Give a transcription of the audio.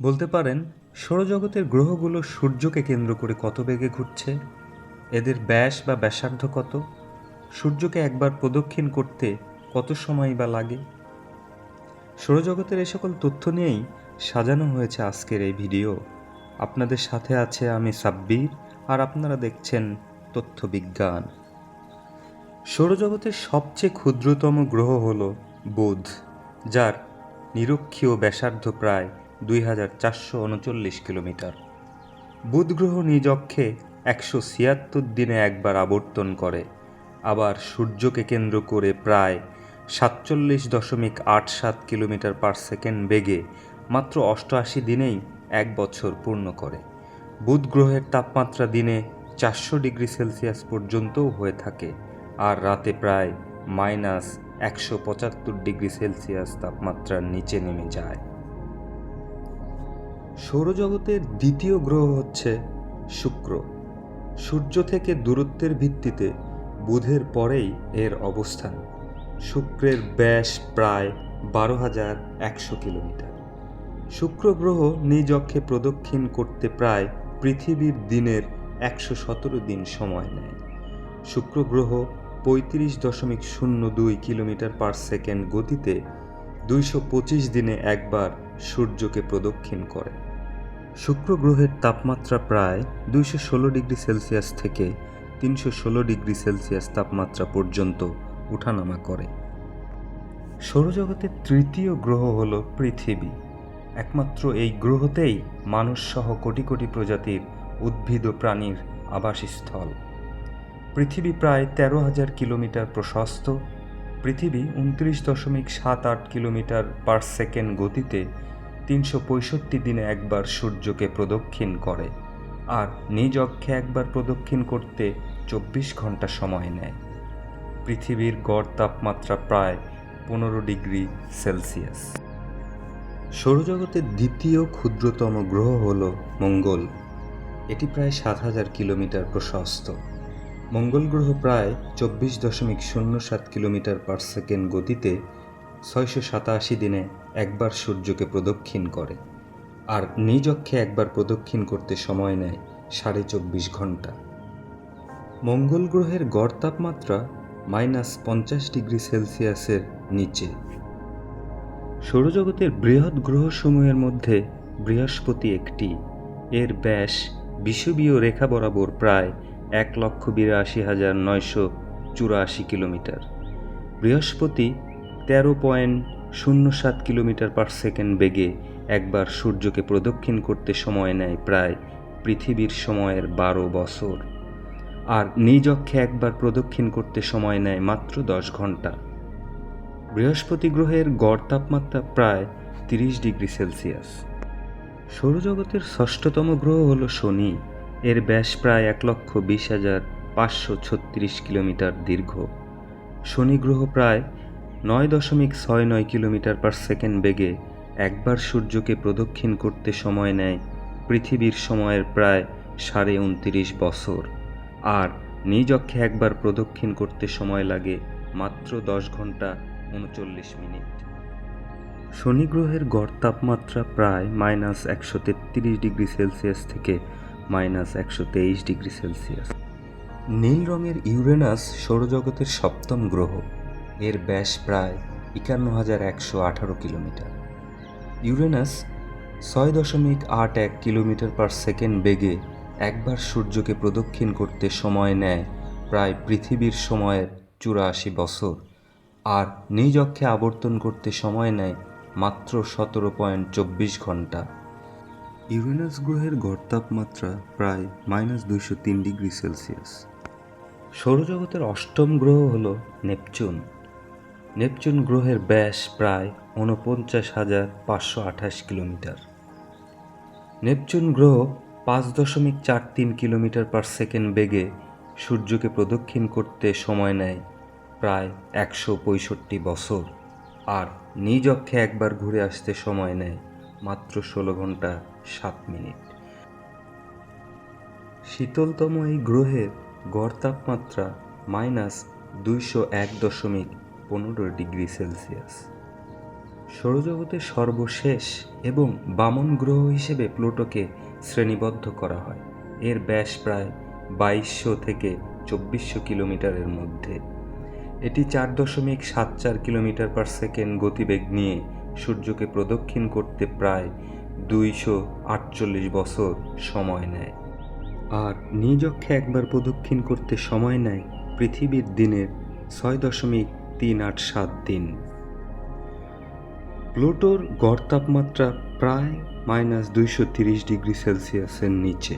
বলতে পারেন, সৌরজগতের গ্রহগুলো সূর্যকে কেন্দ্র করে কত বেগে ঘুরছে? এদের ব্যাস বা ব্যাসার্ধ কত? সূর্যকে একবার প্রদক্ষিণ করতে কত সময় বা লাগে? সৌরজগতের এই সকল তথ্য নিয়েই সাজানো হয়েছে আজকের এই ভিডিও। আপনাদের সাথে আছে আমি সাব্বির, আর আপনারা দেখছেন তথ্য বিজ্ঞান সৌরজগতের সবচেয়ে ক্ষুদ্রতম গ্রহ হল বুধ, যার নিরক্ষীয় ব্যাসার্ধ প্রায় দুই হাজার চারশো উনচল্লিশ কিলোমিটার। বুধগ্রহ নিজ অক্ষে একশো ছিয়াত্তর দিনে একবার আবর্তন করে। আবার সূর্যকে কেন্দ্র করে প্রায় সাতচল্লিশ দশমিক আট সাত কিলোমিটার পার সেকেন্ড বেগে মাত্র অষ্টআশি দিনেই এক বছর পূর্ণ করে। বুধ গ্রহের তাপমাত্রা দিনে চারশো ডিগ্রি সেলসিয়াস পর্যন্তও হয়ে থাকে আর রাতে প্রায় মাইনাস একশো পঁচাত্তর ডিগ্রি সেলসিয়াস তাপমাত্রার নিচে নেমে যায়। সৌরজগতের দ্বিতীয় গ্রহ হচ্ছে শুক্র। সূর্য থেকে দূরত্বের ভিত্তিতে বুধের পরেই এর অবস্থান। শুক্রের ব্যাস প্রায় বারো হাজার একশো কিলোমিটার। শুক্র গ্রহ নিজ অক্ষে প্রদক্ষিণ করতে প্রায় পৃথিবীর দিনের একশো সতেরো দিন সময় নেয়। শুক্র গ্রহ পঁয়ত্রিশ দশমিক শূন্য দুই কিলোমিটার পার সেকেন্ড গতিতে দুইশো পঁচিশ দিনে একবার সূর্যকে প্রদক্ষিণ করে। শুক্র গ্রহের তাপমাত্রা প্রায় দুইশো ষোলো ডিগ্রি সেলসিয়াস থেকে তিনশো ষোলো ডিগ্রি সেলসিয়াস তাপমাত্রা পর্যন্ত উঠানামা করে। সৌরজগতের তৃতীয় গ্রহ হল পৃথিবী। একমাত্র এই গ্রহতেই মানুষসহ কোটি কোটি প্রজাতির উদ্ভিদ ও প্রাণীর আবাসস্থল। পৃথিবী প্রায় তেরো হাজার কিলোমিটার প্রশস্ত। পৃথিবী উনত্রিশ দশমিক সাত আট কিলোমিটার পার সেকেন্ড গতিতে তিনশো পঁয়ষট্টি দিনে একবার সূর্যকে প্রদক্ষিণ করে আর নিজ অক্ষে একবার প্রদক্ষিণ করতে চব্বিশ ঘণ্টা সময় নেয়। পৃথিবীর গড় তাপমাত্রা প্রায় পনেরো ডিগ্রি সেলসিয়াস। সৌরজগতের দ্বিতীয় ক্ষুদ্রতম গ্রহ হল মঙ্গল। এটি প্রায় সাত হাজার কিলোমিটার প্রশস্ত। মঙ্গল গ্রহ প্রায় চব্বিশ দশমিক শূন্য সাত কিলোমিটার পার সেকেন্ড গতিতে ছয়শো সাতাশি দিনে একবার সূর্যকে প্রদক্ষিণ করে, আর নিজ অক্ষে একবার প্রদক্ষিণ করতে সময় নেয় সাড়ে চব্বিশ ঘণ্টা মঙ্গল গ্রহের গড় তাপমাত্রা মাইনাস পঞ্চাশ ডিগ্রি সেলসিয়াসের নিচে। সৌরজগতের বৃহৎ গ্রহসমূহের মধ্যে বৃহস্পতি একটি। এর ব্যাস বিষুবীয় রেখা বরাবর প্রায় এক লক্ষ বিরাশি হাজার নয়শো চুরাশি কিলোমিটার। বৃহস্পতি তেরো পয়েন্ট শূন্য সাত কিলোমিটার পার সেকেন্ড বেগে একবার সূর্যকে প্রদক্ষিণ করতে সময় নেয় প্রায় পৃথিবীর সময়ের বারো বছর। আর নিজ অক্ষে একবার প্রদক্ষিণ করতে সময় নেয় মাত্র দশ ঘণ্টা। বৃহস্পতি গ্রহের গড় তাপমাত্রা প্রায় তিরিশ ডিগ্রি সেলসিয়াস। সৌরজগতের ষষ্ঠতম গ্রহ হল শনি। এর ব্যাস প্রায় এক লক্ষ বিশ হাজার পাঁচশো ছত্রিশ কিলোমিটার দীর্ঘ। শনি গ্রহ প্রায় নয় দশমিক ছয় নয় কিলোমিটার পার সেকেন্ড বেগে একবার সূর্যকে প্রদক্ষিণ করতে সময় নেয় পৃথিবীর সময়ের প্রায় সাড়ে উনত্রিশ বছর। আর নিজ অক্ষে একবার প্রদক্ষিণ করতে সময় লাগে মাত্র দশ ঘণ্টা উনচল্লিশ মিনিট। শনি গ্রহের গড় তাপমাত্রা প্রায় মাইনাস একশো তেত্রিশ ডিগ্রি সেলসিয়াস থেকে মাইনাস একশো তেইশ ডিগ্রি সেলসিয়াস। নীল রঙের ইউরেনাস সৌরজগতের সপ্তম গ্রহ। এর ব্যাস প্রায় একান্ন হাজার একশো আঠারো কিলোমিটার। ইউরেনাস ছয় দশমিক আট এক কিলোমিটার পার সেকেন্ড বেগে একবার সূর্যকে প্রদক্ষিণ করতে সময় নেয় প্রায় পৃথিবীর সময়ের চুরাশি বছর। আর নিজ অক্ষে আবর্তন করতে সময় নেয় মাত্র সতেরো পয়েন্ট চব্বিশ ঘণ্টা। ইউরেনাস গ্রহের গড় তাপমাত্রা প্রায় মাইনাস দুইশো তিন ডিগ্রি সেলসিয়াস। সৌরজগতের অষ্টম গ্রহ হল নেপচুন। নেপচুন গ্রহের ব্যাস প্রায় ঊনপঞ্চাশ হাজার পাঁচশো আঠাশ কিলোমিটার। নেপচুন গ্রহ পাঁচ দশমিক চার তিন কিলোমিটার পার সেকেন্ড বেগে সূর্যকে প্রদক্ষিণ করতে সময় নেয় প্রায় একশো পঁয়ষট্টি বছর। আর নিজ অক্ষে একবার ঘুরে আসতে সময় নেয় মাত্র ষোলো ঘণ্টা সাত মিনিট। শীতলতম এই গ্রহের গড় তাপমাত্রা মাইনাস দুইশো এক দশমিক পনেরো ডিগ্রি সেলসিয়াস। সৌরজগতের সর্বশেষ এবং বামন গ্রহ হিসেবে প্লুটোকে শ্রেণীবদ্ধ করা হয়। এর ব্যাস প্রায় বাইশশো থেকে চব্বিশশো কিলোমিটারের মধ্যে। এটি চার দশমিক সাত চার কিলোমিটার পার সেকেন্ড গতিবেগ নিয়ে সূর্যকে প্রদক্ষিণ করতে প্রায় দুইশো আটচল্লিশ বছর সময় নেয়। আর নিজ অক্ষে একবার প্রদক্ষিণ করতে সময় নেয় পৃথিবীর দিনের ছয় দশমিক তিন আট সাত দিন প্লুটোর গড় তাপমাত্রা প্রায় মাইনাস দুইশো তিরিশ ডিগ্রি সেলসিয়াসের নিচে।